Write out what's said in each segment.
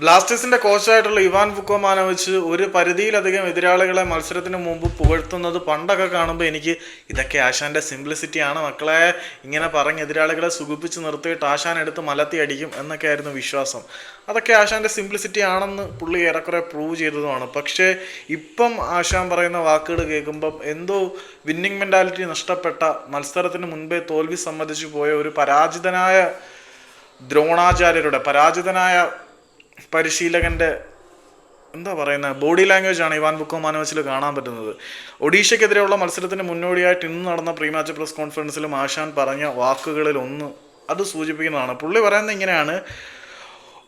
ബ്ലാസ്റ്റേഴ്സിന്റെ കോച്ചായിട്ടുള്ള ഇവാൻ ഫുക്കോമാനോവിച്ച് ഒരു പരിധിയിലധികം എതിരാളികളെ മത്സരത്തിന് മുമ്പ് പുകഴ്ത്തുന്നത് പണ്ടൊക്കെ കാണുമ്പോൾ എനിക്ക് ഇതൊക്കെ ആശാന്റെ സിംപ്ലിസിറ്റി ആണ്. മക്കളെ ഇങ്ങനെ പറഞ്ഞ് എതിരാളികളെ സുഖിപ്പിച്ച് നിർത്തിയിട്ട് ആശാൻ എടുത്ത് മലത്തി അടിക്കും എന്നൊക്കെ ആയിരുന്നു വിശ്വാസം. അതൊക്കെ ആശാന്റെ സിംപ്ലിസിറ്റി ആണെന്ന് പുള്ളി ഏറെക്കുറെ പ്രൂവ് ചെയ്തതുമാണ്. പക്ഷേ ഇപ്പം ആശാൻ പറയുന്ന വാക്കുകൾ കേൾക്കുമ്പം എന്തോ വിന്നിങ് മെന്റാലിറ്റി നഷ്ടപ്പെട്ട മത്സരത്തിന് മുൻപേ തോൽവി സമ്മതിച്ചു പോയ ഒരു പരാജിതനായ ദ്രോണാചാര്യരുടെ പരാജിതനായ പരിശീലകന്റെ എന്താ പറയുന്നത് ബോഡി ലാംഗ്വേജ് ആണ് ഇവാൻ ബുക്കോ മാനോച്ചിൽ കാണാൻ പറ്റുന്നത്. ഒഡീഷയ്ക്കെതിരെയുള്ള മത്സരത്തിന് മുന്നോടിയായിട്ട് ഇന്ന് നടന്ന പ്രീ മാച്ച് പ്രസ് കോൺഫറൻസിലും ആശാൻ പറഞ്ഞ വാക്കുകളിൽ ഒന്ന് അത് സൂചിപ്പിക്കുന്നതാണ്. പുള്ളി പറയുന്നത് ഇങ്ങനെയാണ്.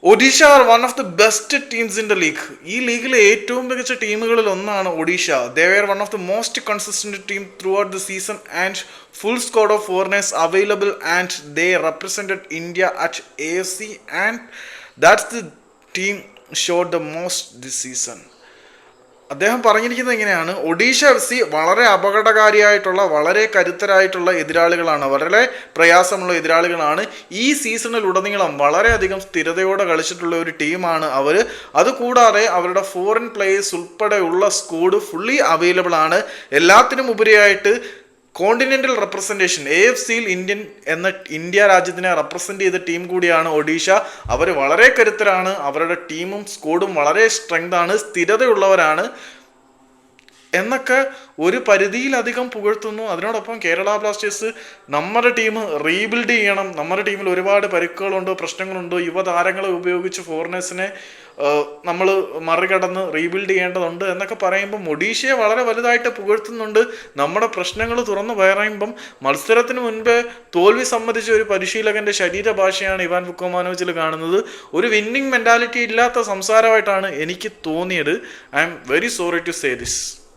Odisha are one of the best teams in the league ഈ ലീഗിലെ ഏറ്റവും മികച്ച ടീമുകളിൽ ഒന്നാണ് Odisha. They were one of the most consistent team throughout the season and full squad of foreigners available and they represented India at A C and that's the team showed the most this season അദ്ദേഹം പറഞ്ഞിരിക്കുന്നത് എങ്ങനെയാണ് Odisha F C വളരെ അപകടകാരിയായിട്ടുള്ള വളരെ കരുത്തരായിട്ടുള്ള എതിരാളികളാണ്. വളരെ പ്രയാസമുള്ള എതിരാളികളാണ്. ഈ സീസണിൽ ഉടനീളം വളരെയധികം സ്ഥിരതയോടെ കളിച്ചിട്ടുള്ള ഒരു ടീമാണ് അവർ അതുകൂടാതെ അവരുടെ ഫോറിൻ പ്ലേയേഴ്സ് ഉൾപ്പെടെയുള്ള സ്കോഡ് ഫുള്ളി അവൈലബിൾ ആണ്. എല്ലാത്തിനും ഉപരിയായിട്ട് കോണ്ടിനെന്റൽ റെപ്രസെന്റേഷൻ എ എഫ് സിയിൽ ഇന്ത്യൻ എന്ന ഇന്ത്യ രാജ്യത്തിനെ റെപ്രസെന്റ് ചെയ്ത ടീം കൂടിയാണ് ഒഡീഷ. അവർ വളരെ കരുത്തരാണ്. അവരുടെ ടീമും സ്കോഡും വളരെ സ്ട്രെങ്ത് ആണ്. സ്ഥിരതയുള്ളവരാണ്. എന്നൊക്കെ ഒരു പരിധിയിലധികം പുകഴ്ത്തുന്നു. അതിനോടൊപ്പം കേരള ബ്ലാസ്റ്റേഴ്സ് നമ്മുടെ ടീം റീബിൽഡ് ചെയ്യണം. നമ്മുടെ ടീമിൽ ഒരുപാട് പരുക്കുകളുണ്ട് പ്രശ്നങ്ങളുണ്ട്. യുവതാരങ്ങളെ ഉപയോഗിച്ച് ഫോറിനേഴ്സിനെ നമ്മൾ മറികടന്ന് റീബിൽഡ് ചെയ്യേണ്ടതുണ്ട് എന്നൊക്കെ പറയുമ്പോൾ ഒഡീഷയെ വളരെ വലുതായിട്ട് പുകഴ്ത്തുന്നുണ്ട്. നമ്മുടെ പ്രശ്നങ്ങൾ തുറന്നു പറയുമ്പം മത്സരത്തിന് മുൻപേ തോൽവി സംബന്ധിച്ച ഒരു പരിശീലകന്റെ ശരീരഭാഷയാണ് ഇവാൻ ബുക്കോമാനോജിൽ കാണുന്നത്. ഒരു വിന്നിങ് മെന്റാലിറ്റി ഇല്ലാത്ത സംസാരമായിട്ടാണ് എനിക്ക് തോന്നിയത്. I'm very sorry to say this.